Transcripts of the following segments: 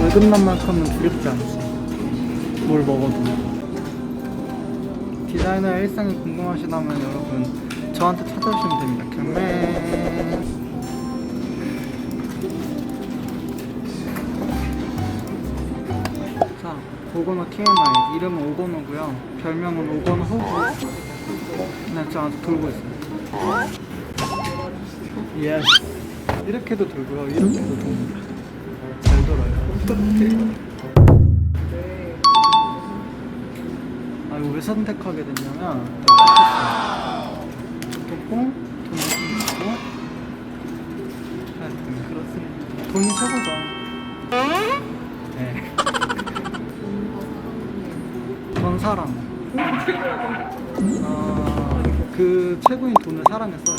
월급난만큼은 두렵지 않지. 뭘 먹어도. 디자이너의 일상이 궁금하시다면 여러분 저한테 찾아오시면 됩니다. 경매. 오건호 TMI. 이름은 오건호고요. 별명은 오건호고. 네, 저 아직 돌고 있어요. 예스. 이렇게도 돌고요. 이렇게도 돌고. 잘 돌아요. 아 이거 왜 선택하게 됐냐면 좋고 돈이 있고 하여튼 그렇습니다. 돈이 최고죠. 네. 사랑. 아, 그 최고인 돈을 사랑했어요.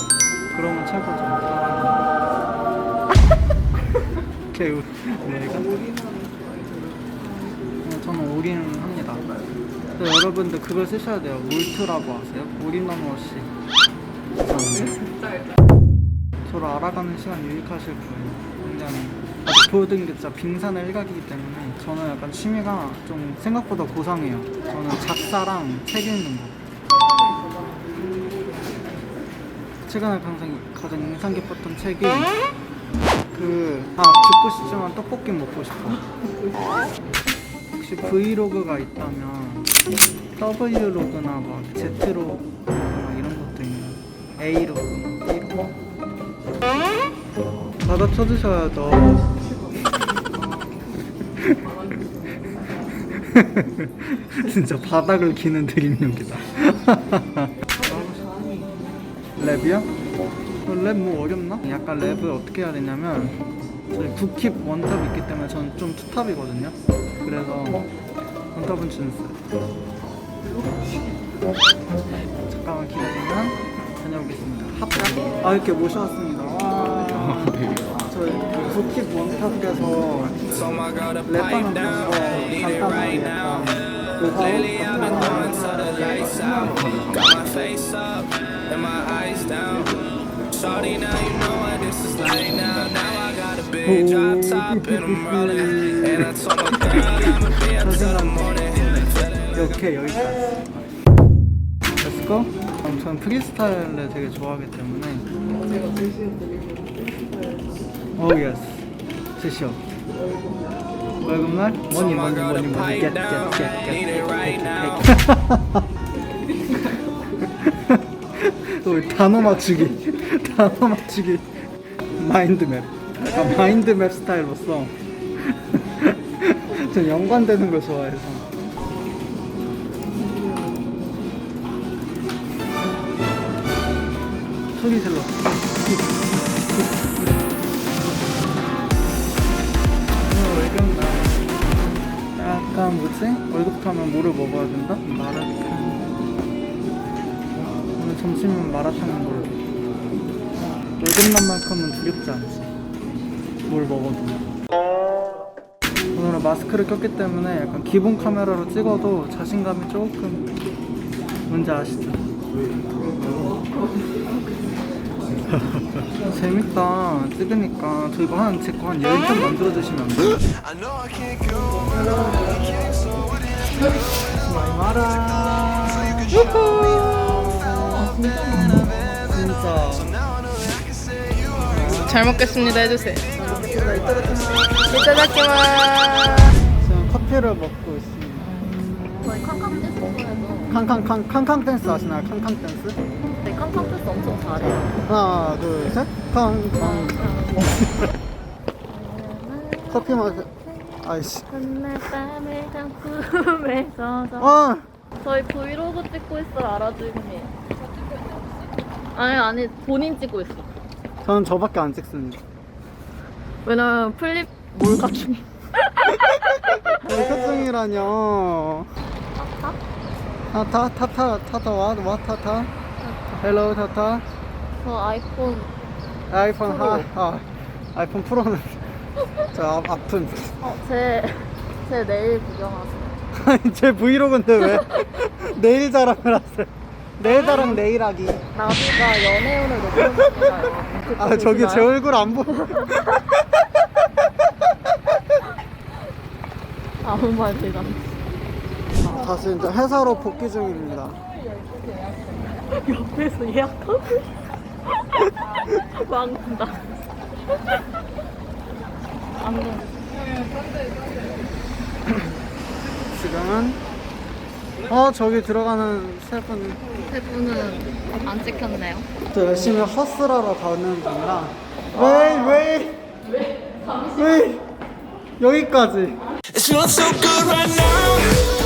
그러면 최고죠. 개우. 내가. 어, 저는 올인을 합니다. 근데 여러분들 그걸 쓰셔야 돼요. 울트라고 아세요? 올인원 워시. 저를 알아가는 시간 유익하실 거예요. 굉장히 보여드린 게 진짜 빙산의 일각이기 때문에 저는 약간 취미가 좀 생각보다 고상해요. 저는 작사랑 책 읽는 거. 최근에 가장, 가장 인상 깊었던 책이 그, 아, 죽고 싶지만 떡볶이 먹고 싶어. 혹시 브이로그가 있다면 W로그나 막 Z로그 막 이런 것도 있는 A로그, B로그 받아 쳐주셔야죠. 진짜 바닥을 기는 드림력이다. 랩이요? 랩뭐 어렵나? 약간 랩을 어떻게 해야 되냐면 저희 국힙 원탑이 있기 때문에 저는 좀 투탑이거든요. 그래서 원탑은 준스. 잠깐만 기다리면 다녀오겠습니다. 합격. 아 이렇게 모셔왔습니다. 와. 저희 그 국힙 원탑에서 랩하는 거 간단하게 약간 Got my face up and my eyes down. Shorty, now you know what this is like now. Now I got a big drop top and I'm rolling. And I told my girl I'ma be up till the morning. 이렇게 여기까지. 렛츠고. 전 프리스타일을 되게 좋아하기 때문에. 오 예스. 제시어. 월급날? 머니 머니 머니 머니 겟, 겟, 겟, Need 겟. it right now. 또 단어 맞추기. 단어 맞추기. 마인드맵. 마인드맵 스타일로서. 전 연관되는 걸 좋아해서. 소리 질러. 오늘 월급 날. 약간 뭐지? 월급 타면 뭐를 먹어야 된다? 마라탕. 오늘 점심은 마라탕인 걸로. 월급 날만큼은 두렵지 않지. 뭘 먹어도. 오늘은 마스크를 꼈기 때문에 약간 기본 카메라로 찍어도 자신감이 조금 뭔지 아시죠? 재밌다. 찍으니까 저 이거 한제거 한 10점 만들어 주시면 안 돼요? I know I can't go without you, can't, so what is 많이 마라 진짜. 잘 먹겠습니다. 해주세요. 진짜 이따다키마 이따다키마. 지금 커피를 먹고 있습니다. 저희 해도 캉캉캉 캉캉 댄스 아시나요? 캉캉 댄스? 저희 캉캉 댄스 엄청 잘해요. 하나 둘셋 캉캉 커피 마셔 아이씨 밤을 꿈에서 아 저희 브이로그 찍고 있어요 알아주님. 아니 아니 본인 찍고 있어. 저는 저밖에 안 찍습니다 왜냐면 플립 몰카 중. 백화점이라뇨 아, 타, 타, 타, 타타, 와, 와, 타타. 헬로, 타타. 저 아이폰 아이폰 프로. 하, 아, 아이폰 프로는 저 앞, 아픈. 어제제 내일 구경하세요. 아니 제 브이로그인데 왜 내일 자랑을 하세요? 내일 자랑 내일 하기. 나비가 연애운을 높여줬어요. 아 저기 제 얼굴 안 보. 아무 말 대잔. 아, 다시 이제 회사로 복귀 중입니다. 옆에서 예약하고 망다. 안녕. 지금은 어 저기 들어가는 세 분. 세 분은 안 찍혔네요. 또 열심히 허슬하러 가는 중이라 왜 왜 왜 여기까지 It's feeling so good right now.